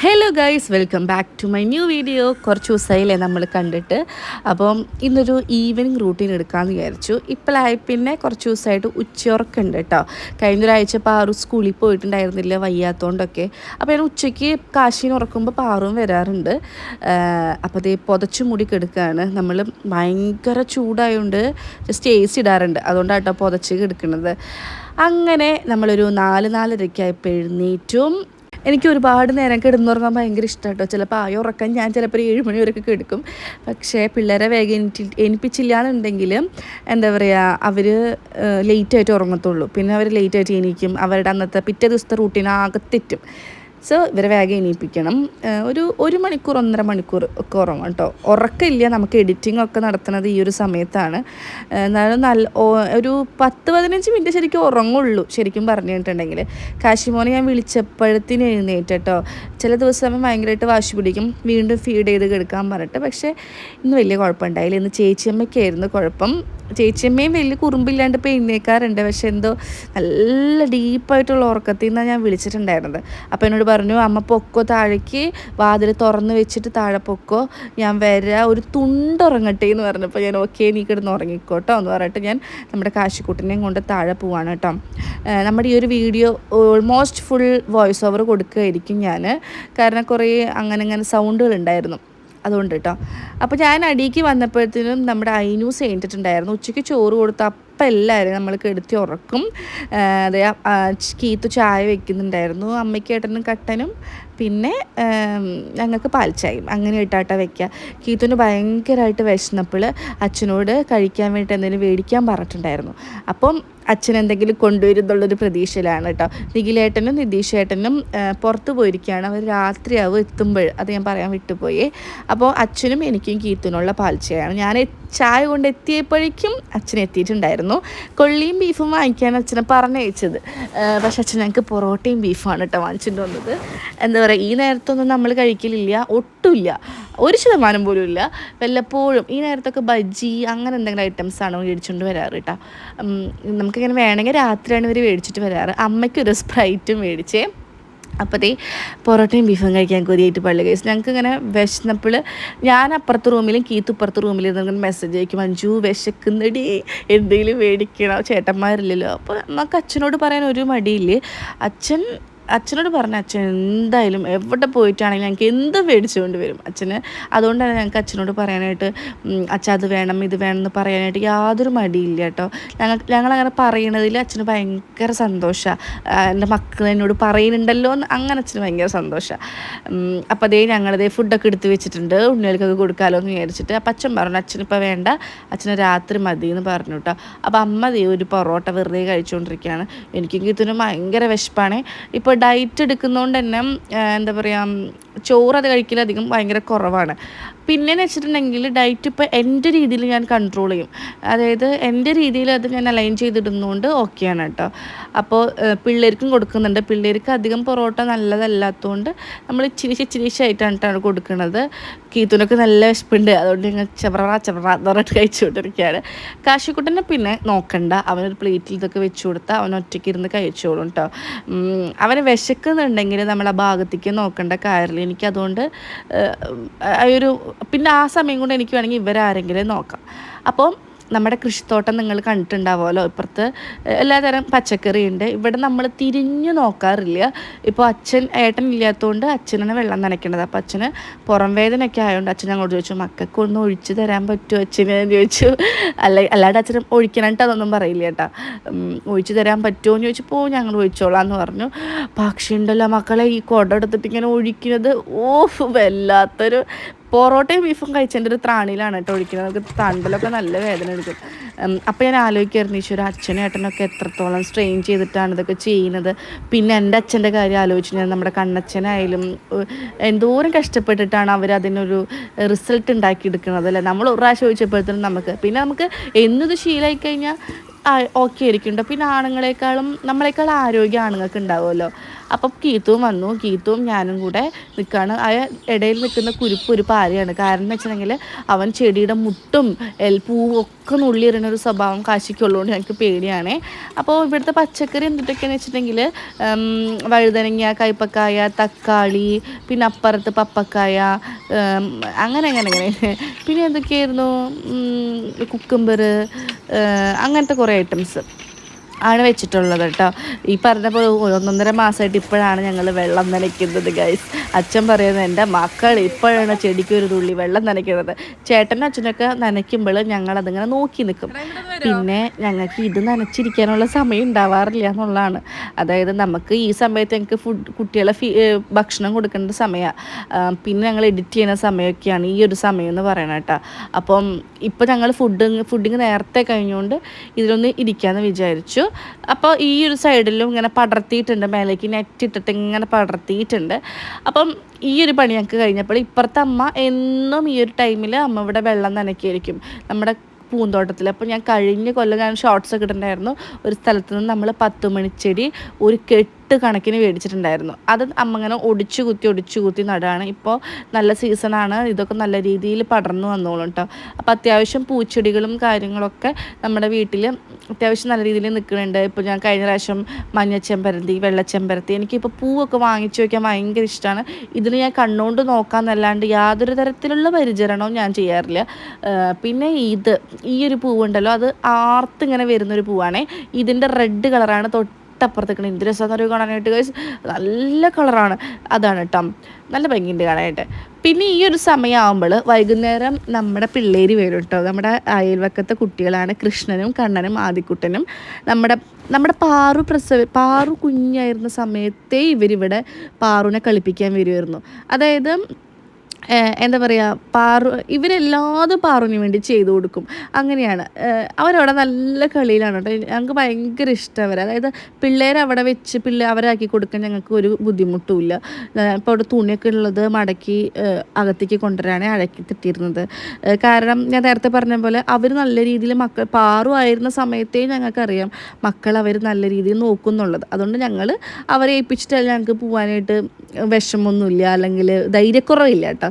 Hello guys welcome back to my new video കുറച്ച് ദിവസമായില്ലേ നമ്മൾ കണ്ടിട്ട്. അപ്പം ഇന്നൊരു ഈവനിങ് റൂട്ടീൻ എടുക്കാമെന്ന് വിചാരിച്ചു. ഇപ്പോഴായി പിന്നെ കുറച്ച് ദിവസമായിട്ട് ഉച്ചയുറക്കുണ്ട് കേട്ടോ കഴിഞ്ഞ ഒരാഴ്ച പാറു സ്കൂളിൽ പോയിട്ടുണ്ടായിരുന്നില്ല വയ്യാത്തതുകൊണ്ടൊക്കെ അപ്പോൾ ഞാൻ ഉച്ചയ്ക്ക് കാശീന് ഉറക്കുമ്പോൾ പാറും വരാറുണ്ട്. അപ്പോൾ അതേ പുതച്ചു മുടി കിടക്കുകയാണ് നമ്മൾ ഭയങ്കര ചൂടായതുകൊണ്ട് ജസ്റ്റ് എ സി ഇടാറുണ്ട്. അതുകൊണ്ടാണ് കേട്ടോ പുതച്ച് കിടക്കുന്നത് അങ്ങനെ നമ്മളൊരു നാല് നാലരയ്ക്കായപ്പോൾ എഴുന്നേറ്റും. എനിക്ക് ഒരുപാട് നേരം കിടന്നുറങ്ങാൻ ഭയങ്കര ഇഷ്ടം കേട്ടോ ചിലപ്പോൾ ആയ ഉറക്കം ഞാൻ ചിലപ്പോൾ ഒരു ഏഴ് മണി വരെയൊക്കെ കിടക്കും. പക്ഷേ പിള്ളേരെ വേഗം എനിക്ക് എനിപ്പിച്ചില്ല എന്നുണ്ടെങ്കിൽ എന്താ പറയുക അവർ ലേറ്റായിട്ട് ഉറങ്ങത്തുള്ളൂ. പിന്നെ അവർ ലേറ്റായിട്ട് എണീക്കും. അവരുടെ അന്നത്തെ പിറ്റേ ദിവസത്തെ റൂട്ടീൻ ആകെ തെറ്റും. സോ ഇവരെ വേഗം എണീപ്പിക്കണം. ഒരു ഒരു മണിക്കൂർ ഒന്നര മണിക്കൂർ ഒക്കെ ഉറങ്ങും കേട്ടോ. ഉറക്കമില്ല നമുക്ക് എഡിറ്റിംഗ് ഒക്കെ നടത്തുന്നത് ഈ ഒരു സമയത്താണ്. എന്നാലും നല്ല ഒരു പത്ത് പതിനഞ്ച് മിനിറ്റ് ശരിക്കും ഉറങ്ങുള്ളൂ ശരിക്കും പറഞ്ഞിട്ടുണ്ടെങ്കിൽ കാശിമോനെ ഞാൻ വിളിച്ചപ്പോഴത്തിന് എഴുന്നേറ്റ് ചില ദിവസം ഭയങ്കരമായിട്ട് വാശി പിടിക്കും. വീണ്ടും ഫീഡ് ചെയ്ത് കിടക്കാൻ പറഞ്ഞിട്ട്. പക്ഷേ ഇന്ന് വലിയ കുഴപ്പമുണ്ടായില്ല. ഇന്ന് ചേച്ചിയമ്മയ്ക്കായിരുന്നു കുഴപ്പം. ചേച്ചിയമ്മയും വലിയ കുറുമ്പില്ലാണ്ട് ഇപ്പോൾ എഴുന്നേക്കാറുണ്ട്. പക്ഷെ എന്തോ നല്ല ഡീപ്പായിട്ടുള്ള ഉറക്കത്തിൽ നിന്നാണ് ഞാൻ വിളിച്ചിട്ടുണ്ടായിരുന്നത്. അപ്പോൾ എന്നോട് പറഞ്ഞു അമ്മ പൊക്കോ താഴേക്ക് വാതിൽ തുറന്ന് വെച്ചിട്ട് താഴെ പൊക്കോ. ഞാൻ വരാ ഒരു തുണ്ടുറങ്ങട്ടെ എന്ന് പറഞ്ഞപ്പോൾ ഞാൻ ഓക്കെ നീ കിടന്ന് ഉറങ്ങിക്കോട്ടോ എന്ന് പറഞ്ഞിട്ട് ഞാൻ നമ്മുടെ കാശിക്കുട്ടിനെയും കൊണ്ട് താഴെ പോവാണ് കേട്ടോ. നമ്മുടെ ഈ ഒരു video almost full voice over കൊടുക്കുകയായിരിക്കും ഞാൻ കാരണം കുറേ അങ്ങനെ അങ്ങനെ സൗണ്ടുകൾ ഉണ്ടായിരുന്നു അതുകൊണ്ട് കേട്ടോ. അപ്പോൾ ഞാൻ അടിക്ക് വന്നപ്പോഴത്തേനും നമ്മുടെ ഐനൂസ് കഴിഞ്ഞിട്ടുണ്ടായിരുന്നു ഉച്ചയ്ക്ക് ചോറ് കൊടുത്ത അപ്പം എല്ലാവരും നമ്മൾ കെടുത്തി ഉറക്കും. അതെ കീത്തു ചായ വെക്കുന്നുണ്ടായിരുന്നു. അമ്മയ്ക്കേട്ടനും കട്ടനും. പിന്നെ ഞങ്ങൾക്ക് പാൽച്ചായും അങ്ങനെ ഇട്ടാട്ട വെക്കുക കീത്തുന് ഭയങ്കരമായിട്ട് വിശന്നപ്പോൾ അച്ഛനോട് കഴിക്കാൻ വേണ്ടി എന്തെങ്കിലും മേടിക്കാൻ പറഞ്ഞിട്ടുണ്ടായിരുന്നു. അപ്പം അച്ഛൻ എന്തെങ്കിലും കൊണ്ടുവരുന്നുള്ളൊരു പ്രതീക്ഷയിലാണ് കേട്ടോ. നിഖിലേട്ടനും നിതീഷേട്ടനും പുറത്തു പോയിരിക്കുകയാണ്. അവർ രാത്രിയാവും എത്തുമ്പോൾ അത് ഞാൻ പറയാൻ വിട്ടുപോയി. അപ്പോൾ അച്ഛനും എനിക്കും കീത്തുനുള്ള പാൽച്ചയാണ് ഞാൻ ചായ കൊണ്ട് എത്തിയപ്പോഴേക്കും അച്ഛൻ എത്തിയിട്ടുണ്ടായിരുന്നു. കൊള്ളിയും ബീഫും വാങ്ങിക്കാൻ അച്ഛനെ പറഞ്ഞയച്ചത്. പക്ഷെ അച്ഛൻ ഞങ്ങൾക്ക് പൊറോട്ടയും ബീഫുമാണ് കേട്ടോ വാങ്ങിച്ചിട്ട് വന്നത്. എന്താ പറയുക ഈ നേരത്തൊന്നും നമ്മൾ കഴിക്കലില്ല ഒട്ടുമില്ല. ഒരു ശതമാനം പോലും ഇല്ല. വല്ലപ്പോഴും ഈ നേരത്തൊക്കെ ബജ്ജി അങ്ങനെ എന്തെങ്കിലും ഐറ്റംസ് ആണ് മേടിച്ചുകൊണ്ട് വരാറ് കേട്ടോ നമുക്കിങ്ങനെ വേണമെങ്കിൽ രാത്രിയാണ് ഇവർ മേടിച്ചിട്ട് വരാറ്. അമ്മയ്ക്കൊരു സ്പ്രൈറ്റും മേടിച്ചേ. അപ്പോൾ പൊറോട്ടയും ബീഫും കഴിക്കാൻ കൊതിയായിട്ട് പള്ളി കഴിച്ചു ഞങ്ങൾക്ക് ഇങ്ങനെ വിശന്നപ്പോൾ ഞാൻ അപ്പുറത്തെ റൂമിലും കീത്ത് ഇപ്പുറത്തെ റൂമിലും ഇരുന്ന് മെസ്സേജ് അയക്കും അഞ്ചു വിശക്കുന്നടി എന്തെങ്കിലും മേടിക്കണം? ചേട്ടന്മാരില്ലല്ലോ. അപ്പോൾ നമുക്ക് അച്ഛനോട് പറയാൻ ഒരു മടിയില്ലേ. അച്ഛൻ അച്ഛനോട് പറഞ്ഞ അച്ഛൻ എന്തായാലും എവിടെ പോയിട്ടാണെങ്കിലും ഞങ്ങൾക്ക് എന്ത് മേടിച്ചുകൊണ്ട് വരും? അച്ഛന് അതുകൊണ്ട് തന്നെ ഞങ്ങൾക്ക് അച്ഛനോട് പറയാനായിട്ട് അച്ഛൻ അച്ഛാ അത് വേണം ഇത് വേണം എന്ന് പറയാനായിട്ട് യാതൊരു മടിയില്ല കേട്ടോ. ഞങ്ങൾ ഞങ്ങളങ്ങനെ പറയണതിൽ അച്ഛന് ഭയങ്കര സന്തോഷമാണ് എന്റെ മക്കൾ എന്നോട് പറയുന്നുണ്ടല്ലോ എന്ന് അങ്ങനെ അച്ഛന് ഭയങ്കര സന്തോഷമാണ് അപ്പോൾ അതേ ഞങ്ങളതേ ഫുഡൊക്കെ എടുത്ത് വെച്ചിട്ടുണ്ട് ഉണ്ണികൾക്കൊക്കെ കൊടുക്കാമല്ലോ എന്ന് വിചാരിച്ചിട്ട്. അപ്പം അച്ഛൻ പറഞ്ഞു അച്ഛനിപ്പോൾ വേണ്ട അച്ഛന് രാത്രി മതി എന്ന് പറഞ്ഞു കേട്ടോ. അപ്പോൾ അമ്മ ദേ ഒരു പൊറോട്ട വെറുതെ കഴിച്ചുകൊണ്ടിരിക്കുകയാണ്. എനിക്കെങ്കിൽ ഇതിന് ഭയങ്കര വിശപ്പാണ്. ഇപ്പോൾ ഡയറ്റ് എടുക്കുന്നതുകൊണ്ട് തന്നെ എന്താ പറയുക ചോറ് അത് കഴിക്കലധികം ഭയങ്കര കുറവാണ്. പിന്നെയെന്ന് വെച്ചിട്ടുണ്ടെങ്കിൽ ഡയറ്റ് ഇപ്പോൾ എന്റെ രീതിയിൽ ഞാൻ കൺട്രോൾ ചെയ്യും. അതായത് എന്റെ രീതിയിൽ അത് ഞാൻ അലൈൻ ചെയ്തിടുന്നതുകൊണ്ട് ഓക്കെയാണ് കേട്ടോ അപ്പോൾ പിള്ളേർക്കും കൊടുക്കുന്നുണ്ട്. പിള്ളേർക്ക് അധികം പൊറോട്ട നല്ലതല്ലാത്തതുകൊണ്ട് നമ്മൾ ഇച്ചിരി ഇച്ചിരിച്ചായിട്ടാണ് കേട്ടോ കൊടുക്കുന്നത് കീത്തുനൊക്കെ നല്ല വിശപ്പുണ്ട്. അതുകൊണ്ട് ഞങ്ങൾ ചവറ ചവറ എന്ന് പറഞ്ഞിട്ട് കഴിച്ചുകൊണ്ടിരിക്കുകയാണ്. കാശിക്കുട്ടനെ പിന്നെ നോക്കണ്ട. അവനൊരു പ്ലേറ്റിൽ ഇതൊക്കെ വെച്ച് കൊടുത്താൽ അവൻ ഒറ്റയ്ക്ക് ഇരുന്ന് കഴിച്ചോളും കേട്ടോ അവന് വിശക്കുന്നുണ്ടെങ്കിൽ നമ്മൾ ആ ഭാഗത്തേക്ക് നോക്കേണ്ട കാര്യമില്ല. എനിക്കതുകൊണ്ട് ഒരു പിന്നെ ആ സമയം കൊണ്ട് എനിക്ക് വേണമെങ്കിൽ ഇവരാരെങ്കിലും നോക്കാം. അപ്പോൾ നമ്മുടെ കൃഷിത്തോട്ടം നിങ്ങൾ കണ്ടിട്ടുണ്ടാവുമല്ലോ. ഇപ്പുറത്ത് എല്ലാതരം പച്ചക്കറിയുണ്ട്. ഇവിടെ നമ്മൾ തിരിഞ്ഞു നോക്കാറില്ല. ഇപ്പോൾ അച്ഛൻ ഏട്ടൻ ഇല്ലാത്തതുകൊണ്ട് അച്ഛനാണ് വെള്ളം നനയ്ക്കേണ്ടത് അപ്പോൾ അച്ഛന് പുറം വേദനയൊക്കെ ആയതുകൊണ്ട് അച്ഛൻ അങ്ങോട്ട് ചോദിച്ചു മക്കൾക്ക് ഒന്ന് ഒഴിച്ചു തരാൻ പറ്റുമോ അച്ഛന്? ചോദിച്ചു. അല്ല അല്ലാണ്ട് അച്ഛനും ഒഴിക്കണട്ട് അതൊന്നും പറയില്ല കേട്ടോ. ഒഴിച്ചു തരാൻ പറ്റുമോ? എന്ന് ചോദിച്ചപ്പോൾ ഞങ്ങൾ ഒഴിച്ചോളാം എന്ന് പറഞ്ഞു. പക്ഷേ ഉണ്ടല്ലോ മക്കളെ ഈ കുടം എടുത്തിട്ട് ഇങ്ങനെ ഒഴിക്കുന്നത് ഓഫ് വല്ലാത്തൊരു പൊറോട്ടയും ബീഫും കഴിച്ചതിന്റെ ഒരു ത്രാണിയിലാണ് കേട്ടോ ഒഴിക്കുന്നത്. നമുക്ക് തണ്ടലൊക്കെ നല്ല വേദന എടുക്കും. അപ്പോൾ ഞാൻ ആലോചിക്കായിരുന്നു ഈശ്വര അച്ഛനും ഏട്ടനൊക്കെ എത്രത്തോളം സ്ട്രെയിൻ ചെയ്തിട്ടാണ് ഇതൊക്കെ ചെയ്യുന്നത്. പിന്നെ എന്റെ അച്ഛന്റെ കാര്യം ആലോചിച്ച് ഞാൻ നമ്മുടെ കണ്ണച്ഛനായാലും എന്തോരം കഷ്ടപ്പെട്ടിട്ടാണ് അവർ അതിനൊരു റിസൾട്ട് ഉണ്ടാക്കിയെടുക്കുന്നത് അല്ലേ? നമ്മൾ ഒരു ചോദിച്ചപ്പോഴത്തേനും നമുക്ക് പിന്നെ നമുക്ക് എന്നത് ശീലമായി കഴിഞ്ഞാൽ ഓക്കെ ആയിരിക്കും കേട്ടോ പിന്നെ ആണുങ്ങളെക്കാളും നമ്മളെക്കാൾ ആരോഗ്യം ആണുങ്ങൾക്ക് ഉണ്ടാവുമല്ലോ. അപ്പം കീത്തും വന്നു. കീത്തും ഞാനും കൂടെ നിൽക്കുകയാണ് ആ ഇടയിൽ നിൽക്കുന്ന കുരുപ്പ് ഒരു പാരയാണ്. കാരണം എന്ന് വെച്ചിട്ടുണ്ടെങ്കിൽ അവൻ ചെടിയുടെ മുട്ടും എൽ പൂവും ഒക്കെ നുള്ളിയെറിയുന്ന ഒരു സ്വഭാവം കാശിക്കുള്ളതുകൊണ്ട് ഞങ്ങൾക്ക് പേടിയാണ്. അപ്പോൾ ഇവിടുത്തെ പച്ചക്കറി എന്തൊക്കെയാണെന്ന് വെച്ചിട്ടുണ്ടെങ്കിൽ വഴുതനങ്ങ കൈപ്പക്കായ തക്കാളി പിന്നെ അപ്പുറത്ത് പപ്പക്കായ അങ്ങനെ അങ്ങനെ അങ്ങനെ. പിന്നെ എന്തൊക്കെയായിരുന്നു? കുക്കുംബർ അങ്ങനത്തെ കുറേ ഐറ്റംസ് ആണ് വെച്ചിട്ടുള്ളത് കേട്ടോ. ഈ പറഞ്ഞ പോലെ ഒന്നൊന്നര മാസമായിട്ട് ഇപ്പോഴാണ് ഞങ്ങൾ വെള്ളം നനയ്ക്കുന്നത് ഗൈസ് അച്ഛൻ പറയുന്നത് എന്റെ മക്കൾ ഇപ്പോഴാണ് ചെടിക്ക് ഒരു തുള്ളി വെള്ളം നനയ്ക്കുന്നത്. ചേട്ടനും അച്ഛനൊക്കെ നനയ്ക്കുമ്പോൾ ഞങ്ങളതിങ്ങനെ നോക്കി നിൽക്കും പിന്നെ ഞങ്ങൾക്ക് ഇത് നനച്ചിരിക്കാനുള്ള സമയം ഉണ്ടാവാറില്ല എന്നുള്ളതാണ്. അതായത് നമുക്ക് ഈ സമയത്ത് ഞങ്ങൾക്ക് ഫുഡ് കുട്ടികളെ ഫീ ഭക്ഷണം കൊടുക്കേണ്ട സമയമാണ് പിന്നെ ഞങ്ങൾ എഡിറ്റ് ചെയ്യുന്ന സമയമൊക്കെയാണ് ഈ ഒരു സമയം എന്ന് പറയണത് കേട്ടോ. അപ്പം ഇപ്പോൾ ഞങ്ങൾ ഫുഡ് ഫുഡിങ് നേരത്തെ കഴിഞ്ഞുകൊണ്ട് ഇതിലൊന്ന് ഇരിക്കാമെന്ന് വിചാരിച്ചു. അപ്പോൾ ഈ ഒരു സൈഡിലും ഇങ്ങനെ പടർത്തിയിട്ടുണ്ട് മേലേക്ക് നെറ്റ് ഇട്ടിട്ട് ഇങ്ങനെ പടർത്തിയിട്ടുണ്ട്. അപ്പം ഈ ഒരു പണി ഞങ്ങൾക്ക് കഴിഞ്ഞപ്പോൾ ഇപ്പുറത്തെ അമ്മ എന്നും ഈ ഒരു ടൈമിൽ അമ്മ ഇവിടെ വെള്ളം നനയ്ക്കായിരിക്കും നമ്മുടെ പൂന്തോട്ടത്തിൽ. അപ്പോൾ ഞാൻ കഴിഞ്ഞ കൊല്ലം ഞാൻ ഷോർട്സ് ഒക്കെ ഇട്ടിട്ടുണ്ടായിരുന്നു. ഒരു സ്ഥലത്ത് നിന്ന് നമ്മൾ പത്ത് മണിച്ചെടി ഒരു കെട്ട് എട്ട് കണക്കിന് മേടിച്ചിട്ടുണ്ടായിരുന്നു. അത് അമ്മ ഇങ്ങനെ ഒടിച്ചു കുത്തി ഒടിച്ചു കുത്തി നടുകയാണ്. ഇപ്പോൾ നല്ല സീസണാണ്. ഇതൊക്കെ നല്ല രീതിയിൽ പടർന്നു വന്നോളും കേട്ടോ അപ്പോൾ അത്യാവശ്യം പൂച്ചെടികളും കാര്യങ്ങളൊക്കെ നമ്മുടെ വീട്ടിൽ അത്യാവശ്യം നല്ല രീതിയിൽ നിൽക്കുന്നുണ്ട്. ഇപ്പോൾ ഞാൻ കഴിഞ്ഞ പ്രാവശ്യം മഞ്ഞച്ചെമ്പരത്തി വെള്ളച്ചെമ്പരത്തി എനിക്കിപ്പോൾ പൂവൊക്കെ വാങ്ങിച്ചു വയ്ക്കാൻ ഭയങ്കര ഇഷ്ടമാണ് ഇതിന് ഞാൻ കണ്ണുകൊണ്ട് നോക്കാമെന്നല്ലാണ്ട് യാതൊരു തരത്തിലുള്ള പരിചരണവും ഞാൻ ചെയ്യാറില്ല. പിന്നെ ഇത് ഈ ഒരു പൂവുണ്ടല്ലോ അത് ആർത്തിങ്ങനെ വരുന്നൊരു പൂവാണേ. ഇതിന്റെ റെഡ് കളറാണ് തൊട്ട് തൊട്ടപ്പുറത്തേക്കാണ്. എന്ത് രസമെന്നൊരു കാണാനായിട്ട് ഗൈസ് നല്ല കളറാണ്. അതാണ് കേട്ടോ നല്ല ഭംഗിയുണ്ട് കാണാനായിട്ട്. പിന്നെ ഈ ഒരു സമയമാകുമ്പോൾ വൈകുന്നേരം നമ്മുടെ പിള്ളേർ വരും കേട്ടോ നമ്മുടെ അയൽവക്കത്തെ കുട്ടികളാണ് കൃഷ്ണനും കണ്ണനും ആദിക്കുട്ടനും. നമ്മുടെ നമ്മുടെ പാറു പ്രസവ പാറു കുഞ്ഞായിരുന്ന സമയത്തേ ഇവരിവിടെ പാറുവിനെ കളിപ്പിക്കാൻ വരുമായിരുന്നു അതായത് എന്താ പറയുക പാറു ഇവരെല്ലാതും പാറുവിന് വേണ്ടി ചെയ്തു കൊടുക്കും. അങ്ങനെയാണ്. അവരവിടെ നല്ല കളിയിലാണ് കേട്ടോ. ഞങ്ങൾക്ക് ഭയങ്കര ഇഷ്ടം അവർ അതായത് പിള്ളേരെ അവിടെ വെച്ച് പിള്ളേർ അവരാക്കി കൊടുക്കാൻ ഞങ്ങൾക്ക് ഒരു ബുദ്ധിമുട്ടുമില്ല. ഇപ്പോൾ അവിടെ തുണിയൊക്കെ ഉള്ളത് മടക്കി അകത്തേക്ക് കൊണ്ടുവരാനേ അഴക്കി തിട്ടിയിരുന്നത് കാരണം ഞാൻ നേരത്തെ പറഞ്ഞ പോലെ അവർ നല്ല രീതിയിൽ മക്കൾ പാറു ആയിരുന്ന സമയത്തേ ഞങ്ങൾക്കറിയാം മക്കൾ അവർ നല്ല രീതിയിൽ നോക്കുന്നുള്ളത്. അതുകൊണ്ട് ഞങ്ങൾ അവരെ ഏൽപ്പിച്ചിട്ടല്ല ഞങ്ങൾക്ക് പോകാനായിട്ട് വിഷമമൊന്നുമില്ല അല്ലെങ്കിൽ ധൈര്യക്കുറവില്ല കേട്ടോ.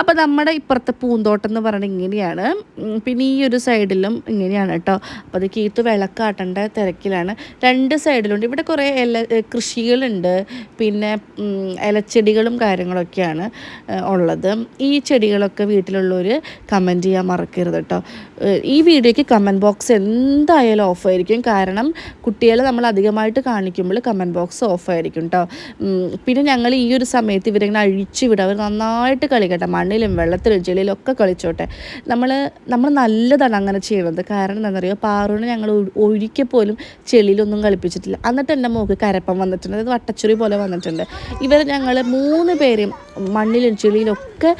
അപ്പോൾ നമ്മുടെ ഇപ്പുറത്തെ പൂന്തോട്ടം എന്ന് പറയുന്നത് ഇങ്ങനെയാണ്. പിന്നെ ഈ ഒരു സൈഡിലും ഇങ്ങനെയാണ് കേട്ടോ. അപ്പോൾ അത് കീത്ത് വിളക്കാട്ടേണ്ട തിരക്കിലാണ്. രണ്ട് സൈഡിലുണ്ട്. ഇവിടെ കുറേ ഇല കൃഷികളുണ്ട്. പിന്നെ ഇലച്ചെടികളും കാര്യങ്ങളൊക്കെയാണ് ഉള്ളത്. ഈ ചെടികളൊക്കെ വീട്ടിലുള്ളവർ കമന്റ് ചെയ്യാൻ മറക്കരുത് കേട്ടോ. ഈ വീഡിയോയ്ക്ക് കമന്റ് ബോക്സ് എന്തായാലും ഓഫായിരിക്കും. കാരണം കുട്ടികളെ നമ്മൾ അധികമായിട്ട് കാണിക്കുമ്പോൾ കമന്റ് ബോക്സ് ഓഫായിരിക്കും കേട്ടോ. പിന്നെ ഞങ്ങൾ ഈ ഒരു സമയത്ത് ഇവരിങ്ങനെ അഴിച്ചു വിടുക അവർ നന്നായിട്ട് കളിക്കട്ടെ. മണ്ണിലും വെള്ളത്തിലും ചെളിയിലും ഒക്കെ കളിച്ചോട്ടെ. നമ്മൾ നമ്മൾ നല്ലതാണ് അങ്ങനെ ചെയ്യുന്നത്. കാരണം എന്താണെന്ന് പറയുക പാറുവിനെ ഞങ്ങൾ ഒഴിക്ക പോലും ചെളിയിലൊന്നും കളിപ്പിച്ചിട്ടില്ല. എന്നിട്ട് എന്റെ മോക്ക് കരപ്പം വന്നിട്ടുണ്ട്. അതായത് വട്ടച്ചുറി പോലെ വന്നിട്ടുണ്ട്. ഇവർ ഞങ്ങൾ മൂന്ന് പേരെയും മണ്ണിലും ചെളിയിലും ഒക്കെ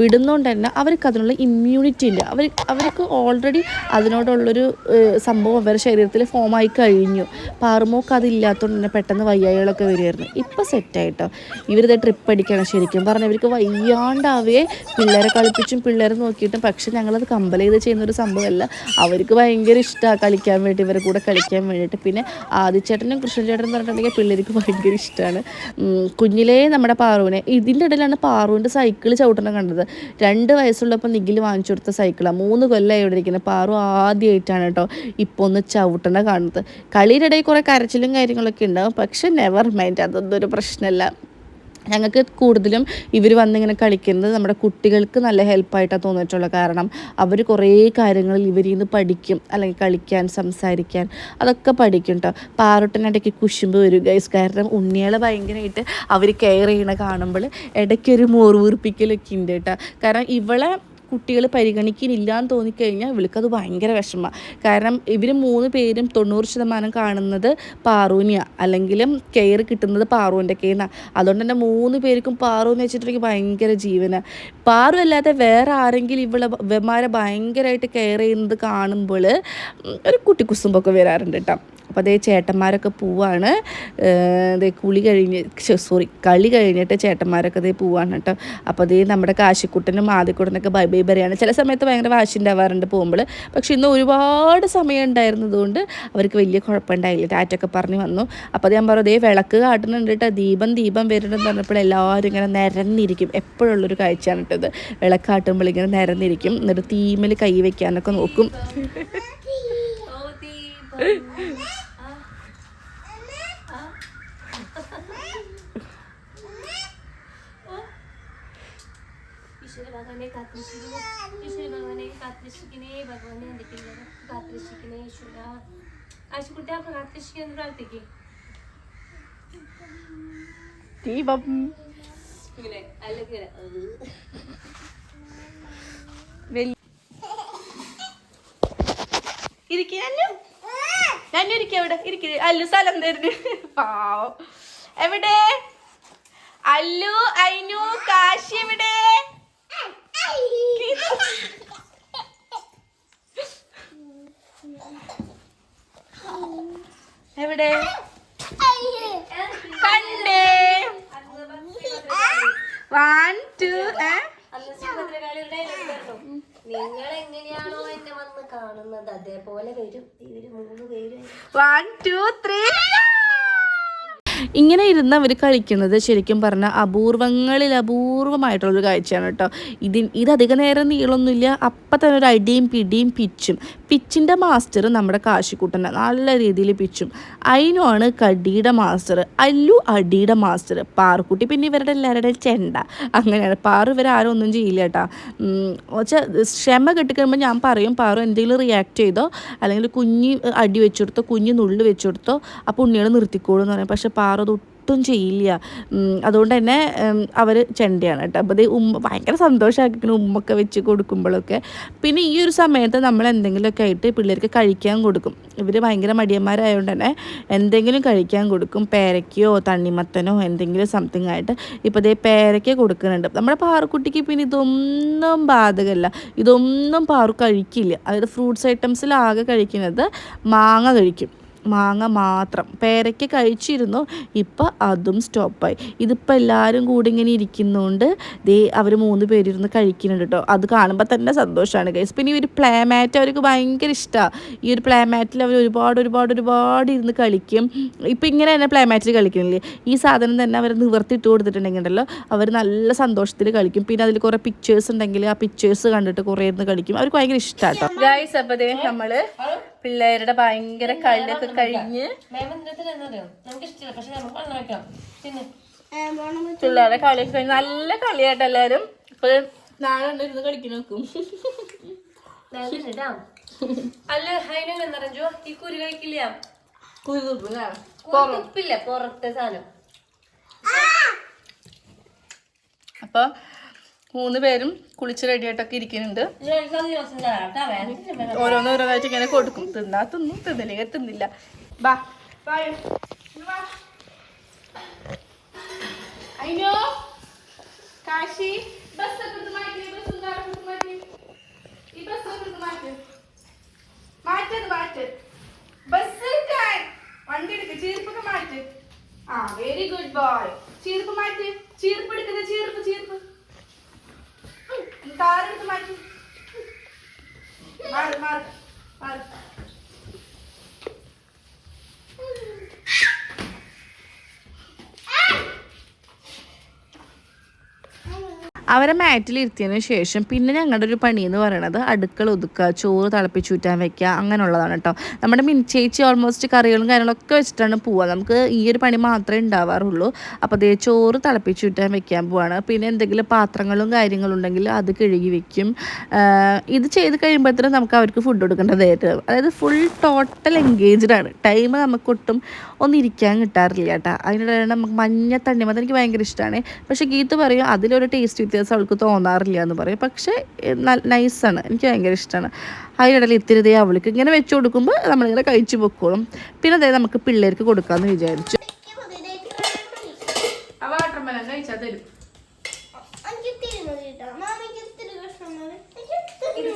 വിടുന്നതുകൊണ്ട് തന്നെ അവർക്ക് അതിനുള്ള ഇമ്മ്യൂണിറ്റി ഇല്ല. അവർ അവർക്ക് ഓൾറെഡി അതിനോടുള്ളൊരു സംഭവം അവരുടെ ശരീരത്തിൽ ഫോമായി കഴിഞ്ഞു. പാറുമോക്ക് അതില്ലാത്തതുകൊണ്ട് തന്നെ പെട്ടെന്ന് വയ്യായികളൊക്കെ വരുമായിരുന്നു ഇപ്പം സെറ്റായിട്ടോ ഇവരിത് ട്രിപ്പ് അടിക്കണം ശരിക്കും. പറഞ്ഞാൽ ഇവർക്ക് വയ്യാണ്ടാവേ പിള്ളേരെ കളിപ്പിച്ചും പിള്ളേരെ നോക്കിയിട്ടും. പക്ഷെ ഞങ്ങളത് കമ്പൽ ചെയ്ത് ചെയ്യുന്ന ഒരു സംഭവമല്ല. അവർക്ക് ഭയങ്കര ഇഷ്ടമാണ് കളിക്കാൻ വേണ്ടി ഇവരെ കൂടെ കളിക്കാൻ വേണ്ടിയിട്ട്. പിന്നെ ആദിച്ചേട്ടനും കൃഷ്ണചേട്ടനും പറഞ്ഞിട്ടുണ്ടെങ്കിൽ പിള്ളേർക്ക് ഭയങ്കര ഇഷ്ടമാണ് കുഞ്ഞിലേ നമ്മുടെ പാറുവിനെ ഇതിന്റെ ഇടയിലാണ് പാറുവിന്റെ സൈക്കിൾ ചവിട്ടണം കണ്ടത്. രണ്ട് വയസ്സുള്ളപ്പോൾ നിഖിൽ വാങ്ങിച്ചു കൊടുത്ത സൈക്കിളാണ് മൂന്ന് കൊല്ലമായി ഇവിടെ ഇരിക്കുന്നത്. പാറു ആദ്യമായിട്ടാണ് കേട്ടോ ഇപ്പോൾ ഒന്ന് ചവിട്ടണ കാണുന്നത്. കളിയുടെ ഇടയിൽ കുറേ കരച്ചിലും കാര്യങ്ങളൊക്കെ ഉണ്ടാവും. പക്ഷെ നെവർ മൈൻഡ് അതൊന്നും ഒരു പ്രശ്നമല്ല. ഞങ്ങൾക്ക് കൂടുതലും ഇവർ വന്നിങ്ങനെ കളിക്കുന്നത് നമ്മുടെ കുട്ടികൾക്ക് നല്ല ഹെൽപ്പായിട്ടാണ് തോന്നിയിട്ടുള്ളത് കാരണം അവർ കുറേ കാര്യങ്ങളിൽ ഇവരിൽ നിന്ന് പഠിക്കും അല്ലെങ്കിൽ കളിക്കാൻ സംസാരിക്കാൻ അതൊക്കെ പഠിക്കും കേട്ടോ പാറൊട്ടനിടയ്ക്ക് കുശുമ്പ് വരും ഗൈസ് കാരണം ഉണ്ണികളെ ഭയങ്കരമായിട്ട് അവർ കെയർ ചെയ്യണ കാണുമ്പോൾ ഇടയ്ക്കൊരു മോറുവീർപ്പിക്കലൊക്കെ ഉണ്ട് കേട്ടോ കാരണം ഇവളെ കുട്ടികൾ പരിഗണിക്കുന്നില്ല എന്ന് തോന്നിക്കഴിഞ്ഞാൽ ഇവൾക്കത് ഭയങ്കര വിഷമമാണ് കാരണം ഇവർ മൂന്ന് പേരും തൊണ്ണൂറ് ശതമാനം കാണുന്നത് പാറൂനിയാണ് അല്ലെങ്കിലും കെയർ കിട്ടുന്നത് പാറുവിന്റെ കയ്യിൽ അതുകൊണ്ട് തന്നെ മൂന്ന് പേർക്കും പാറു എന്ന് വെച്ചിട്ടുണ്ടെങ്കിൽ ഭയങ്കര ജീവന. പാറു അല്ലാതെ വേറെ ആരെങ്കിലും ഇവളെ ഇവന്മാരെ ഭയങ്കരമായിട്ട് കെയർ ചെയ്യുന്നത് കാണുമ്പോൾ ഒരു കുട്ടി കുട്ടിക്കുസുമ്പൊക്കെ വരാറുണ്ട് കേട്ടോ. അപ്പോൾ അതേ ചേട്ടന്മാരൊക്കെ പോവാണ്. അതേ കുളി കഴിഞ്ഞ് സോറി കളി കഴിഞ്ഞിട്ട് ചേട്ടന്മാരൊക്കെ അതേ പോവാണ് കേട്ടോ. അപ്പോൾ അതേ നമ്മുടെ കാശിക്കുട്ടനും ആദ്യക്കുട്ടനൊക്കെ ബൈ ബൈ പറയാണ്. ചില സമയത്ത് ഭയങ്കര വാശി ഉണ്ടാവാറുണ്ട് പോകുമ്പോൾ പക്ഷെ ഇന്ന് ഒരുപാട് സമയം ഉണ്ടായിരുന്നതുകൊണ്ട് അവർക്ക് വലിയ കുഴപ്പമുണ്ടായില്ല ടാറ്റൊക്കെ പറഞ്ഞ് വന്നു. അപ്പോൾ അത് ഞാൻ പറഞ്ഞു അതേ വിളക്ക് കാട്ടുന്നുണ്ട് കേട്ടോ. ദീപം ദീപം വരുന്നുണ്ടെന്ന് പറഞ്ഞപ്പോൾ എല്ലാവരും ഇങ്ങനെ നിരന്നിരിക്കും. എപ്പോഴുള്ളൊരു കാഴ്ചയാണ് കേട്ടത് വിളക്ക് കാട്ടുമ്പോൾ ഇങ്ങനെ നിരന്നിരിക്കും. എന്നിട്ട് തീമിൽ കൈ വയ്ക്കാനൊക്കെ നോക്കും. ഈശ്വര ഭഗവാനെ കാത്തിരക്ഷിക്കണേ ഈശ്വര ഭഗവാനെ കാത്തിരക്ഷിക്കണേ ഭഗവാനെ എന്റെ പിള്ളേരെ കാത്തിരക്ഷിക്കണേ ഈശ്വര ആശുക്കുട്ടി അപ്പൊ കാത്തിരക്ഷിക്കാൻ പ്രാർത്ഥിക്കേ ദീപം ഇങ്ങനെ അല്ലെങ്കിൽ ഇരിക്കാനു ഞാൻ ഇരിക്ക എവിടെ ഇരിക്ക. അല്ലു സ്ഥലം തരുന്നു. പാവം. എവിടെ? അല്ലു അയിനു കാശി എവിടെ? എവിടെ? കണ്ടേ. വൺ ടു ശ്രീഭദ്രകാളിയുടെ നിങ്ങൾ എങ്ങനെയാണോ എന്നെ വന്ന് കാണുന്നത്? അതേപോലെ വരും. ഇവർ മൂന്ന് പേരും. വൺ ടു ത്രീ ഇങ്ങനെ ഇരുന്ന് അവർ കളിക്കുന്നത് ശരിക്കും പറഞ്ഞാൽ അപൂർവങ്ങളിൽ അപൂർവമായിട്ടുള്ളൊരു കാഴ്ചയാണ് കേട്ടോ. ഇതി ഇത് നേരം നീളമൊന്നുമില്ല അപ്പം തന്നെ ഒരു അടിയും പിടിയും പിച്ചും പിച്ചിന്റെ മാസ്റ്റർ നമ്മുടെ കാശിക്കുട്ടനെ നല്ല രീതിയിൽ പിച്ചും അതിനുമാണ് കടിയുടെ മാസ്റ്റർ അല്ലു അടിയുടെ മാസ്റ്റർ പാറുക്കുട്ടി പിന്നെ ഇവരുടെ എല്ലാവരുടെയും ചെണ്ട. അങ്ങനെയാണ്. പാറു ഇവരാരും ഒന്നും ചെയ്യില്ല കേട്ടോ. വെച്ചാൽ ക്ഷമ കിട്ടിക്കഴിയുമ്പോൾ ഞാൻ പറയും പാറു എന്തെങ്കിലും റിയാക്ട് ചെയ്തോ? അല്ലെങ്കിൽ കുഞ്ഞ് അടി വെച്ചു കൊടുത്തോ കുഞ്ഞ് നുള്ളു വെച്ചു കൊടുത്തോ അപ്പോൾ ഉണ്ണികൾ നിർത്തിക്കോളൂ എന്ന് പറയും. പക്ഷേ പാറു അത് ഒട്ടും ചെയ്യില്ല അതുകൊണ്ട് തന്നെ അവർ ചെണ്ടയാണ് കേട്ടോ. അപ്പോൾ ഇത് ഉമ്മ ഭയങ്കര സന്തോഷമാക്കിക്കണം ഉമ്മൊക്കെ വെച്ച് കൊടുക്കുമ്പോഴൊക്കെ. പിന്നെ ഈ ഒരു സമയത്ത് നമ്മൾ എന്തെങ്കിലുമൊക്കെ ആയിട്ട് പിള്ളേർക്ക് കഴിക്കാൻ കൊടുക്കും. ഇവർ ഭയങ്കര മടിയന്മാരായതുകൊണ്ട് തന്നെ എന്തെങ്കിലും കഴിക്കാൻ കൊടുക്കും. പേരയ്ക്കയോ തണ്ണിമത്തനോ എന്തെങ്കിലും സംതിങ് ആയിട്ട്. ഇപ്പോൾ ഇതേ പേരയ്ക്ക കൊടുക്കുന്നുണ്ട്. നമ്മുടെ പാറുക്കുട്ടിക്ക് പിന്നെ ഇതൊന്നും ബാധകമല്ല ഇതൊന്നും പാറു കഴിക്കില്ല. അതായത് ഫ്രൂട്ട്സ് ഐറ്റംസിലാകെ കഴിക്കുന്നത് മാങ്ങ കഴിക്കും. മാങ്ങ മാത്രം. പേരയ്ക്ക് കഴിച്ചിരുന്നു. ഇപ്പം അതും സ്റ്റോപ്പായി. ഇതിപ്പോൾ എല്ലാവരും കൂടി ഇങ്ങനെ ഇരിക്കുന്നതുകൊണ്ട് ദേ അവർ മൂന്ന് പേരിരുന്ന് കഴിക്കുന്നുണ്ട് കേട്ടോ അത് കാണുമ്പോൾ തന്നെ സന്തോഷമാണ് ഗൈസ് പിന്നെ ഈ ഒരു പ്ലേ മാറ്റ് അവർക്ക് ഭയങ്കര ഇഷ്ടമാണ് ഈ ഒരു പ്ലേ മാറ്റിൽ അവർ ഒരുപാട് ഒരുപാട് ഒരുപാട് ഇരുന്ന് കളിക്കും. ഇപ്പം ഇങ്ങനെ തന്നെ പ്ലേ മാറ്റിൽ കളിക്കുന്നില്ലേ? ഈ സാധനം തന്നെ അവർ നിവർത്തിയിട്ട് കൊടുത്തിട്ടുണ്ടെങ്കിൽ ഉണ്ടല്ലോ അവർ നല്ല സന്തോഷത്തിൽ കളിക്കും. പിന്നെ അതിൽ കുറേ പിക്ചേഴ്സ് ഉണ്ടെങ്കിൽ ആ പിക്ചേഴ്സ് കണ്ടിട്ട് കുറേ ഇരുന്ന് കളിക്കും. അവർക്ക് ഭയങ്കര ഇഷ്ടമാണ് ഗൈസ് അപ്പോൾ നമ്മൾ പിള്ളേരുടെ ഭയങ്കര കളിയൊക്കെ കഴിഞ്ഞ് പിള്ളേരുടെ കളിയൊക്കെ കഴിഞ്ഞ് നല്ല കളിയായിട്ട് എല്ലാരും ഇപ്പൊ നാളെ ഇരുന്ന് കളിക്ക് നോക്കും. അല്ല ഹൈനം എന്നറിഞ്ഞോ ഈ കുരു കഴിക്കില്ല? കുരുതുപ്പില്ലേ ഉപ്പില്ല പുറത്തെ സാധനം. അപ്പൊ മൂന്ന് പേരും കുളിച്ച് റെഡിയായിട്ടൊക്കെ ഇരിക്കുന്നുണ്ട്. ഓരോന്നോരോന്നായിട്ട് ഇങ്ങനെ കൊടുക്കും. തിന്നാ തിന്നും തിന്നില്ലെങ്കിൽ തിന്നില്ല. ബാ. അയ്യോ കാശി. ബസ് മാറ്റത് മാറ്റ് ബസ് വണ്ടി എടുക്ക് ചീർപ്പൊക്കെ മാറ്റ്. ആ വെരി ഗുഡ് ബോയ് ചീർപ്പ് മാറ്റ്. ചീർപ്പ് ചീർപ്പ് ചീർപ്പ്. കാറെടുത്ത് മാറ്റി മാറ് മാറ് മാറ് അവരെ മാറ്റിൽ ഇരുത്തിയതിനു ശേഷം പിന്നെ ഞങ്ങളുടെ ഒരു പണി എന്ന് പറയുന്നത് അടുക്കള ഒതുക്കുക ചോറ് തിളപ്പിച്ചൂറ്റാൻ വെക്കുക അങ്ങനെയുള്ളതാണ് കേട്ടോ നമ്മുടെ മിൻ മിനിച്ചേച്ചി ഓൾമോസ്റ്റ് കറികളും കാര്യങ്ങളൊക്കെ വെച്ചിട്ടാണ് പോവുക. നമുക്ക് ഈ ഒരു പണി മാത്രമേ ഉണ്ടാവാറുള്ളൂ. അപ്പോൾ അതേ ചോറ് തിളപ്പിച്ചൂറ്റാൻ വെക്കാൻ പോവാണ്. പിന്നെ എന്തെങ്കിലും പാത്രങ്ങളും കാര്യങ്ങളും ഉണ്ടെങ്കിൽ അത് കഴുകി വെക്കും. ഇത് ചെയ്ത് കഴിയുമ്പോഴത്തേനും നമുക്ക് അവർക്ക് ഫുഡ് കൊടുക്കേണ്ടതായിട്ട്. അതായത് ഫുൾ ടോട്ടൽ എൻഗേജ്ഡ് ആണ്. ടൈം നമുക്ക് ഒട്ടും ഒന്നും കിട്ടാറില്ല കേട്ടോ അതിനിടെ നമുക്ക് മഞ്ഞ തണ്ണിമത്തം എനിക്ക് ഭയങ്കര ഇഷ്ടമാണ് പക്ഷേ ഗീത്ത് പറയും അതിലൊരു ടേസ്റ്റ് വ്യത്യാസം അവൾക്ക് തോന്നാറില്ല എന്ന് പറയും. പക്ഷേ നൈസാണ് എനിക്ക് ഭയങ്കര ഇഷ്ടമാണ് അതിനിടയിൽ ഇത്തിരി ഇതേ അവൾക്ക് ഇങ്ങനെ വെച്ച് കൊടുക്കുമ്പോൾ നമ്മളിങ്ങനെ കഴിച്ചു പൊക്കോളും. പിന്നെ അതായത് നമുക്ക് പിള്ളേർക്ക് കൊടുക്കാമെന്ന് വിചാരിച്ചു.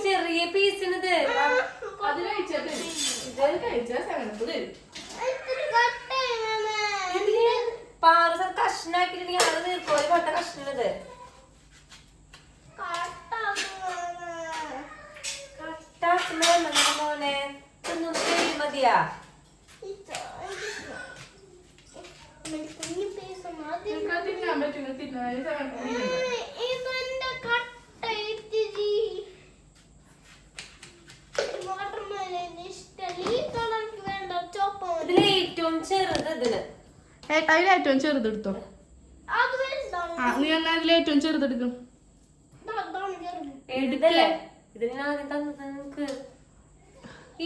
ചെറിയ പീസിനത് അത് കഴിച്ചാൽ പാറ കഷ്ണാക്കിട്ടുണ്ടെങ്കിൽ അത് നീർക്കോൽ പൊട്ട കഷ്ണത് കട്ടാക്കുന്നേ മതി മോനെ തിന്നു മതിയാ തിന്നാൻ പറ്റുന്ന തിന്നാൻ ചെറുതെടുത്തോ നീ എന്നാ അതിലേറ്റവും ചെറുതെടുക്കും. എടുത്തല്ലേ ഇതിന് ഞാൻ തന്നത് നിനക്ക്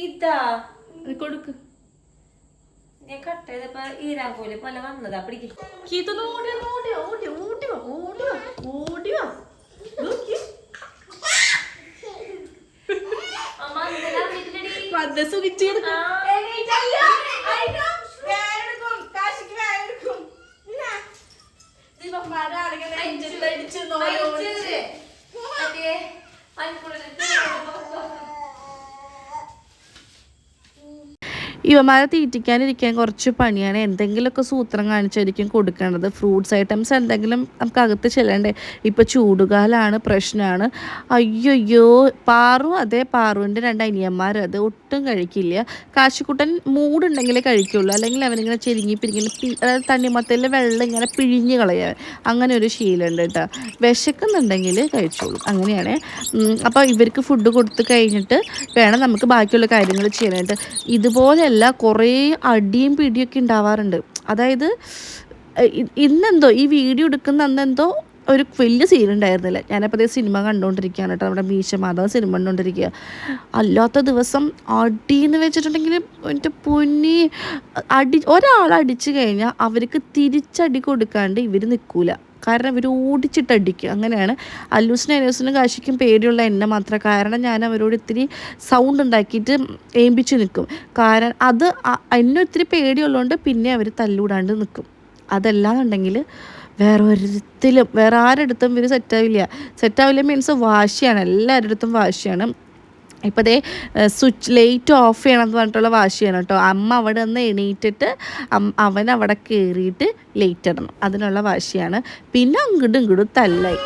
ഇതാ. കൊടുക്ക്. ഞാൻ കട്ട് ചെയ്തപ്പോ ഈരാങ്കോൽ പോലെ വന്നതാ. പിടിക്കും. കീത്തൊന്ന് ഓടി ഓടി ഓടി ഓടി ഓടി ഓടി ഓടി ഓടി ഓടി വാ, ഓടി വാ. നോക്കി. അമ്മ എന്തിനാ വീട്ടിലടി. മദ്യ സുഖിച്ച് കിടക്ക്. ആ. എണീറ്റല്ല. അയ്യോ, വേനെടുക്കും. കാശിക്ക് വേനെടുക്കും. എന്നാ? ദിവന്മാരെ ആളുകളെ നെഞ്ചത്ത് അടിച്ച് നോയോടി. മറ്റേ പനിക്കുള്ളിൽ ഇവന്മാരെ തീറ്റിക്കാനിരിക്കാൻ കുറച്ച് പണിയാണ്. എന്തെങ്കിലുമൊക്കെ സൂത്രം കാണിച്ചായിരിക്കും കൊടുക്കേണ്ടത് ഫ്രൂട്ട്സ് ഐറ്റംസ് എന്തെങ്കിലും നമുക്ക് അകത്ത് ചെല്ലണ്ടേ? ഇപ്പോൾ ചൂടുകാലാണ് പ്രശ്നമാണ് അയ്യോയ്യോ പാറു അതെ പാറുവിന്റെ രണ്ട് അനിയന്മാർ അത് ഒട്ടും കഴിക്കില്ല. കാശിക്കുട്ടൻ മൂടുണ്ടെങ്കിലേ കഴിക്കുള്ളൂ. അല്ലെങ്കിൽ അവനിങ്ങനെ ചെരിങ്ങി പിരിങ്ങനെ അതായത് തണ്ണിമത്തയിലെ വെള്ളം ഇങ്ങനെ പിഴിഞ്ഞ് കളയാൻ അങ്ങനെ ഒരു ശീലമുണ്ട് കേട്ടോ. വിശക്കുന്നുണ്ടെങ്കിൽ കഴിച്ചോളൂ. അങ്ങനെയാണേ. അപ്പോൾ ഇവർക്ക് ഫുഡ് കൊടുത്ത് കഴിഞ്ഞിട്ട് വേണം നമുക്ക് ബാക്കിയുള്ള കാര്യങ്ങൾ ചെയ്യാനായിട്ട്. ഇതുപോലെയല്ല കുറേ അടിയും പിടിയൊക്കെ ഉണ്ടാവാറുണ്ട്. അതായത് ഇന്നെന്തോ ഈ വീഡിയോ എടുക്കുന്ന അന്നെന്തോ ഒരു വലിയ സീൻ ഉണ്ടായിരുന്നില്ല. ഞാനപ്പോൾ അതേ സിനിമ കണ്ടുകൊണ്ടിരിക്കുകയാണ് കേട്ടോ നമ്മുടെ മീശ മാധവ സിനിമ കണ്ടുകൊണ്ടിരിക്കുക അല്ലാത്ത ദിവസം അടി എന്ന് വെച്ചിട്ടുണ്ടെങ്കിൽ എന്റെ പൊന്നി അടി ഒരാൾ അടിച്ചു കഴിഞ്ഞാൽ അവർക്ക് തിരിച്ചടി കൊടുക്കാണ്ട് ഇവർ നിൽക്കൂല കാരണം ഇവർ ഓടിച്ചിട്ടടിക്കും. അങ്ങനെയാണ്. അല്ലൂസിനും അനൂസിനും കാശിക്കും പേടിയുള്ള എന്നെ മാത്രം. കാരണം ഞാൻ അവരോട് ഇത്തിരി സൗണ്ട് ഉണ്ടാക്കിയിട്ട് ഏമ്പിച്ച് നിൽക്കും കാരണം അത് എന്നെ ഒത്തിരി പേടിയുള്ളതുകൊണ്ട് പിന്നെ അവർ തല്ലൂടാണ്ട് നിൽക്കും അതല്ലാന്നുണ്ടെങ്കിൽ വേറെ ഒരിടത്തിലും വേറെ ആരുടെ അടുത്തും ഇവർ സെറ്റാവില്ല സെറ്റാവില്ല മീൻസ് വാശിയാണ്. എല്ലാവരുടെ അടുത്തും വാശിയാണ്. ഇപ്പോൾ ദേ സ്വിച്ച് ലൈറ്റ് ഓഫ് ചെയ്യണം എന്ന് പറഞ്ഞിട്ടുള്ള വാശിയാണ് കേട്ടോ. അമ്മ അവിടെ നിന്ന് എണീറ്റിട്ട് അവൻ അവിടെ കയറിയിട്ട് ലൈറ്റ് ഇടണം. അതിനുള്ള വാശിയാണ്. പിന്നെ അങ്ങോട്ടും ഇങ്ങോട്ടും തല്ലായി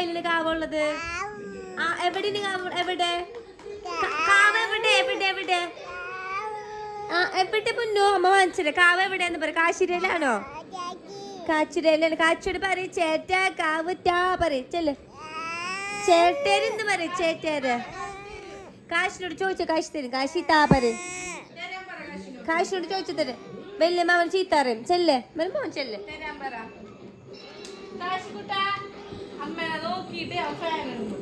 ആരെ കയ്യിൽ കാവുള്ളത്? ആ എവിടെ? എവിടെ കാവ് എവിടെ? എവിടെ എവിടെ? ആ എവിടെ പൊന്നോ? അമ്മ വാങ്ങിച്ചല്ലേ കാവ് എവിടെയെന്ന് പറ. കാശിരയിലാണോ കാച്ചിരയിലാണ് കാച്ചോട് പറ ചേറ്റ കാവ് ടാ പറ ചെല്ല്. ചേട്ടേരെന്ന് പറ ചേട്ടേര്. കാശിനോട് ചോദിച്ചു? കാശി തരും കാശി താ പറ കാശിനോട് ചോദിച്ചു തരും വലിയ മാമൻ ചീത്ത അറിയും ചെല്ലേ. മോൻ ചെല്ലേ. അമ്മേനെ നോക്കിയിട്ട് ഞാൻ ഫാൻ ഇടുന്നു.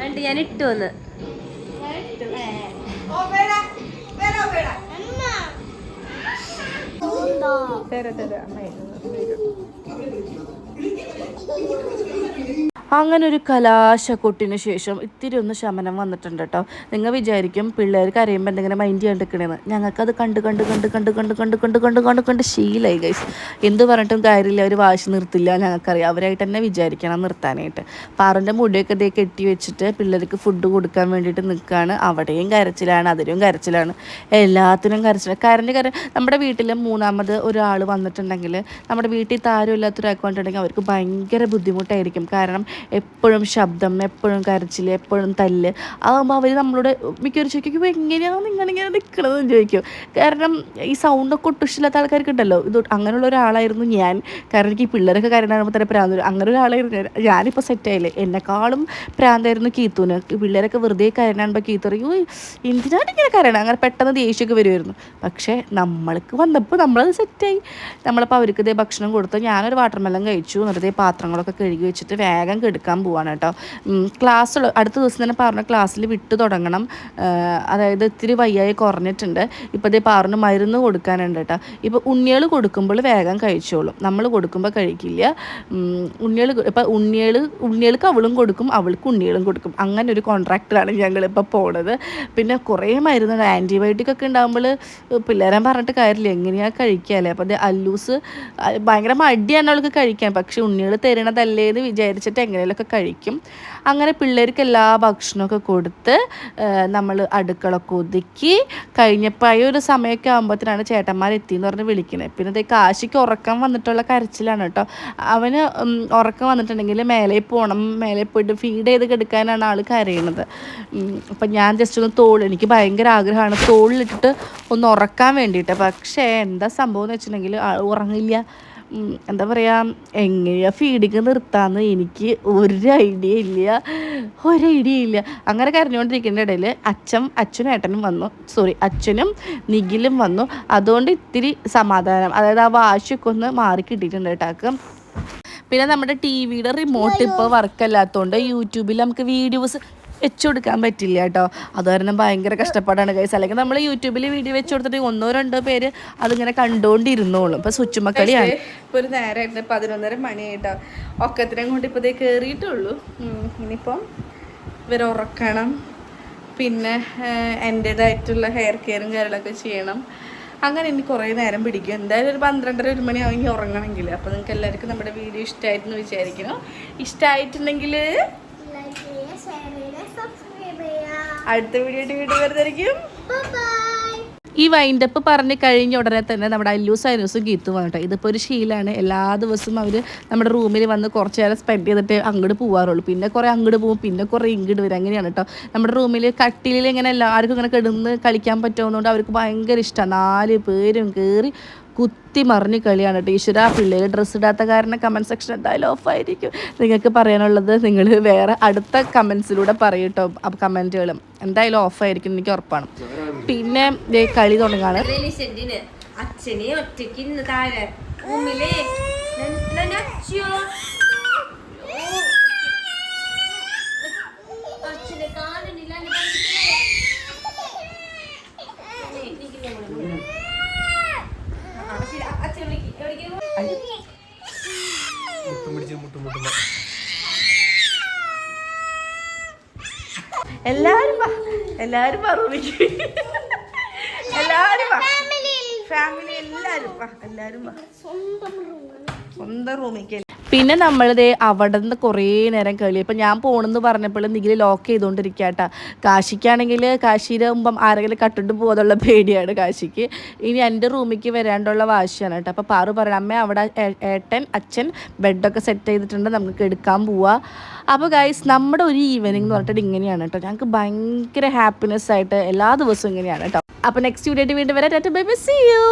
രണ്ട് ഞാൻ ഇട്ടു വന്ന് അങ്ങനെ ഒരു കലാശക്കൊട്ടിന് ശേഷം ഇത്തിരി ഒന്ന് ശമനം വന്നിട്ടുണ്ട് കേട്ടോ നിങ്ങൾ വിചാരിക്കും പിള്ളേർ കരയുമ്പോൾ എന്തെങ്കിലും മൈൻഡ് ചെയ്യാണ്ടിരിക്കണേന്ന് ഞങ്ങൾക്കത് കണ്ട് കണ്ട് കണ്ട് കണ്ട് കണ്ട് കണ്ട് കണ്ട് കണ്ട് കണ്ട് കണ്ട് ശീലായി ഗൈസ് എന്ത് പറഞ്ഞിട്ടും കാര്യമില്ല അവർ വാശി നിർത്തില്ല ഞങ്ങൾക്കറിയാം അവരായിട്ട് തന്നെ വിചാരിക്കണം നിർത്താനായിട്ട് പാറിന്റെ മുടിയൊക്കെ ഇതേ കെട്ടി വെച്ചിട്ട് പിള്ളേർക്ക് ഫുഡ് കൊടുക്കാൻ വേണ്ടിയിട്ട് നിൽക്കുകയാണ് അവിടെയും കരച്ചിലാണ് അതിലും കരച്ചിലാണ് എല്ലാത്തിനും കരച്ചിലാണ് കരഞ്ഞ് കര നമ്മുടെ വീട്ടിൽ മൂന്നാമത് ഒരാൾ വന്നിട്ടുണ്ടെങ്കിൽ നമ്മുടെ വീട്ടിൽ താരം ഇല്ലാത്തൊരാൾക്ക് വന്നിട്ടുണ്ടെങ്കിൽ അവർക്ക് ഭയങ്കര ബുദ്ധിമുട്ടായിരിക്കും കാരണം എപ്പോഴും ശബ്ദം എപ്പോഴും കരച്ചിൽ എപ്പോഴും തല്ല്. അതാകുമ്പോൾ അവർ നമ്മളോട് മിക്കവരും ചോദിക്കും എങ്ങനെയാണ് നിങ്ങളിങ്ങനെ നിൽക്കണതെന്ന് ചോദിക്കും. കാരണം ഈ സൗണ്ടൊക്കെ ഒട്ടുഷില്ലാത്ത ഇഷ്ടമില്ലാത്ത ആൾക്കാർക്ക് ഉണ്ടല്ലോ. ഇത് അങ്ങനെയുള്ള ഒരാളായിരുന്നു ഞാൻ. കാരണം എനിക്ക് ഈ പിള്ളേരൊക്കെ കരണ്ടാകുമ്പോൾ തന്നെ പ്രാന്ത് വരും അങ്ങനെ ഒരാളായിരുന്നു ഞാൻ. ഞാനിപ്പോൾ സെറ്റായില്ലേ എന്നെക്കാളും പ്രാന്തായിരുന്നു കീത്തൂന് ഈ പിള്ളേരൊക്കെ വെറുതെ കരണ്ടാകുമ്പോൾ കീത്തു പറയും "ഉയ്, എന്തിനാണ് ഇങ്ങനെ കരണം അങ്ങനെ പെട്ടെന്ന് ദേഷ്യമൊക്കെ വരുമായിരുന്നു പക്ഷേ നമ്മൾക്ക് വന്നപ്പോൾ നമ്മളത് സെറ്റായി നമ്മളപ്പോൾ അവർക്ക് ഇതേ ഭക്ഷണം കൊടുത്തു ഞാനൊരു വാട്ടർ മെല്ലം കഴിച്ചു. എന്നിട്ട് പാത്രങ്ങളൊക്കെ കഴുകി വെച്ചിട്ട് വേഗം കെടുക്കാൻ പോവാണ് കേട്ടോ. ക്ലാസ് അടുത്ത ദിവസം തന്നെ പാറിന് ക്ലാസ്സിൽ വിട്ടു തുടങ്ങണം. അതായത് ഇത്തിരി വയ്യായി കുറഞ്ഞിട്ടുണ്ട്. ഇപ്പോൾ ഇതേ പാറിന് മരുന്ന് കൊടുക്കാനുണ്ട് കേട്ടോ. ഇപ്പോൾ ഉണ്ണികൾ കൊടുക്കുമ്പോൾ വേഗം കഴിച്ചോളും. നമ്മൾ കൊടുക്കുമ്പോൾ കഴിക്കില്ല. ഉണ്ണികൾ ഇപ്പോൾ ഉണ്ണികൾ ഉണ്ണികൾക്ക് അവളും കൊടുക്കും അവൾക്ക് ഉണ്ണികളും കൊടുക്കും. അങ്ങനെ ഒരു കോൺട്രാക്റ്റിലാണ് ഞങ്ങളിപ്പോൾ പോണത്. പിന്നെ കുറേ മരുന്നുണ്ട് ആന്റിബയോട്ടിക് ഒക്കെ ഉണ്ടാകുമ്പോൾ പിള്ളേരെ പറഞ്ഞിട്ട് കാര്യമില്ല. എങ്ങനെയാണ് കഴിക്കാല്ലേ? അപ്പോൾ അത് അല്ലൂസ് ഭയങ്കര മടിയാണ് അവൾക്ക് കഴിക്കാൻ. പക്ഷേ ഉണ്ണികൾ തരണതല്ലേ എന്ന് വിചാരിച്ചിട്ട് എങ്ങനെയൊക്കെ കഴിക്കും. അങ്ങനെ പിള്ളേർക്ക് എല്ലാ ഭക്ഷണമൊക്കെ കൊടുത്ത് നമ്മൾ അടുക്കളൊക്കെ ഒതുക്കി. കഴിഞ്ഞപ്പോൾ ഒരു സമയമൊക്കെ ആകുമ്പോഴത്തേനാണ് ചേട്ടന്മാർ എത്തിയെന്ന് പറഞ്ഞ് വിളിക്കുന്നത് പിന്നെ ഇതേ കാശിക്ക് ഉറക്കം വന്നിട്ടുള്ള കരച്ചിലാണ് കേട്ടോ. അവന് ഉറക്കം വന്നിട്ടുണ്ടെങ്കിൽ മേലെ പോകണം മേലെ പോയിട്ട് ഫീഡ് ചെയ്ത് കിടക്കാനാണ് ആൾ കരയണത്. അപ്പം ഞാൻ ജസ്റ്റ് ഒന്ന് തോൾ എനിക്ക് ഭയങ്കര ആഗ്രഹമാണ് തോളിലിട്ടിട്ട് ഒന്ന് ഉറക്കാൻ വേണ്ടിയിട്ട്. പക്ഷേ എന്താ സംഭവം എന്ന് വെച്ചിട്ടുണ്ടെങ്കിൽ ഉറങ്ങില്ല. എന്താ പറയുക എങ്ങനെയാണ് ഫീഡിങ് നിർത്താമെന്ന് എനിക്ക് ഒരു ഐഡിയ ഇല്ല. ഒരു ഐഡിയ ഇല്ല. അങ്ങനെ കരഞ്ഞുകൊണ്ടിരിക്കുന്ന ഇടയിൽ അച്ഛൻ അച്ഛനും ഏട്ടനും വന്നു. സോറി അച്ഛനും നിഖിലും വന്നു. അതുകൊണ്ട് ഇത്തിരി സമാധാനം. അതായത് ആ വാശിയൊക്കെ ഒന്ന് മാറി കിട്ടിയിട്ടുണ്ട് കേട്ടാക്ക് പിന്നെ നമ്മുടെ ടി വിയുടെ റിമോട്ട് ഇപ്പോൾ വർക്കല്ലാത്തതുകൊണ്ട് യൂട്യൂബിൽ നമുക്ക് വീഡിയോസ് വെച്ചു കൊടുക്കാൻ പറ്റില്ല കേട്ടോ. അത് കാരണം ഭയങ്കര കഷ്ടപ്പാടാണ് കൈസ് അല്ലെങ്കിൽ നമ്മൾ യൂട്യൂബിൽ വീഡിയോ വെച്ച് കൊടുത്തിട്ട് ഒന്നോ രണ്ടോ പേര് അതിങ്ങനെ കണ്ടുകൊണ്ടിരുന്നോളും ഇപ്പം സുച്ചുമക്കളിയാണ് ഇപ്പോൾ ഒരു നേരമായിരുന്നു പതിനൊന്നര മണിയായിട്ടോ. ഒക്കത്തിനും കൊണ്ട് ഇപ്പോൾ ഇതേ കയറിയിട്ടുള്ളൂ ഇനിയിപ്പം ഇവരെ ഉറക്കണം. പിന്നെ എന്റേതായിട്ടുള്ള ഹെയർ കെയറും കാര്യങ്ങളൊക്കെ ചെയ്യണം. അങ്ങനെ എനിക്ക് കുറേ നേരം പിടിക്കും. എന്തായാലും ഒരു പന്ത്രണ്ടര ഒരു മണിയാവും ഇനി ഉറങ്ങണമെങ്കിൽ അപ്പോൾ നിങ്ങൾക്ക് എല്ലാവർക്കും നമ്മുടെ വീഡിയോ ഇഷ്ടമായിട്ടെന്ന് വിചാരിക്കുന്നു. ഇഷ്ടമായിട്ടുണ്ടെങ്കിൽ അടുത്ത വീഡിയോ ആയിട്ട് വീണ്ടും വരുന്നതായിരിക്കും. ഈ വൈൻഡപ്പ് പറഞ്ഞ് കഴിഞ്ഞ ഉടനെ തന്നെ നമ്മുടെ അല്ലൂസ് അനൂസും ഗീത്തും വന്നിട്ടോ. ഇതിപ്പോൾ ഒരു ശീലമാണ് എല്ലാ ദിവസവും അവർ നമ്മുടെ റൂമിൽ വന്ന് കുറച്ച് നേരം സ്പെൻഡ് ചെയ്തിട്ട് അങ്ങോട്ട് പോകാറുള്ളൂ പിന്നെ കുറേ അങ്ങോട്ട് പോകും പിന്നെ കുറേ ഇങ്ങോട്ട് വരും. അങ്ങനെയാണ് കേട്ടോ. നമ്മുടെ റൂമിൽ കട്ടിലിൽ ഇങ്ങനെ എല്ലാവർക്കും ഇങ്ങനെ കിടന്ന് കളിക്കാൻ പറ്റുമെന്നുകൊണ്ട് അവർക്ക് ഭയങ്കര ഇഷ്ടമാണ് നാല് പേരും കയറി കുത്തി മറിഞ്ഞ് കളിയാണ് കേട്ടോ ഈശ്വര പിള്ളേർ ഡ്രസ്സ് ഇടാത്ത കാരണം കമന്റ് സെക്ഷൻ എന്തായാലും ഓഫായിരിക്കും നിങ്ങൾക്ക് പറയാനുള്ളത് നിങ്ങൾ വേറെ അടുത്ത കമൻസിലൂടെ പറയൂട്ടോ കമന്റുകളും എന്തായാലും ഓഫായിരിക്കും എനിക്ക് ഉറപ്പാണ്. പിന്നെ കളി തുടങ്ങാണ്. അച്ഛനെ ഒറ്റയ്ക്ക് ഇന്ന് താഴെ റൂമിലേ അച്ഛോ അച്ഛനെ കാണുന്നില്ല എന്നെ കണ്ടിട്ട്. അച്ഛനെ, എനിക്ക് ഇങ്ങോട്ട് വിളി. ആ, ശരി, അ- അച്ഛനെ വിളിക്ക്. എവിടേക്കാ പോകുന്നത്? മുട്ടും പിടിച്ച് മുട്ടും മുട്ടും എല്ലാരും വാ എല്ലാരും വാ റൂമിക്ക് എല്ലാരും വാ ഫാമിലി എല്ലാരും വാ എല്ലാരും വാ സ്വന്തം റൂമിക്ക് പിന്നെ നമ്മളിത് അവിടെ നിന്ന് കുറേ നേരം കളി ഇപ്പം ഞാൻ പോകണമെന്ന് പറഞ്ഞപ്പോൾ നികിൽ ലോക്ക് ചെയ്തുകൊണ്ടിരിക്കുക കേട്ടോ കാശിക്കാണെങ്കിൽ കാശിയിലാകുമ്പം ആരെങ്കിലും കട്ടിട്ട് പോകാതുള്ള പേടിയാണ് കാശിക്ക്. ഇനി എന്റെ റൂമിലേക്ക് വരാണ്ടുള്ള വാശിയാണ് കേട്ടോ അപ്പോൾ പാറു പറയണം അമ്മ അവിടെ ഏട്ടൻ അച്ഛൻ ബെഡൊക്കെ സെറ്റ് ചെയ്തിട്ടുണ്ട് നമുക്ക് എടുക്കാൻ പോവാം. അപ്പോൾ ഗൈസ് നമ്മുടെ ഒരു ഈവനിങ് എന്ന് പറഞ്ഞിട്ട് ഇങ്ങനെയാണ് കേട്ടോ ഞങ്ങൾക്ക് ഭയങ്കര ഹാപ്പിനെസ് ആയിട്ട് എല്ലാ ദിവസവും ഇങ്ങനെയാണ് കേട്ടോ അപ്പോൾ നെക്സ്റ്റ് വീഡിയോ വീണ്ടും വരാം. Bye bye see you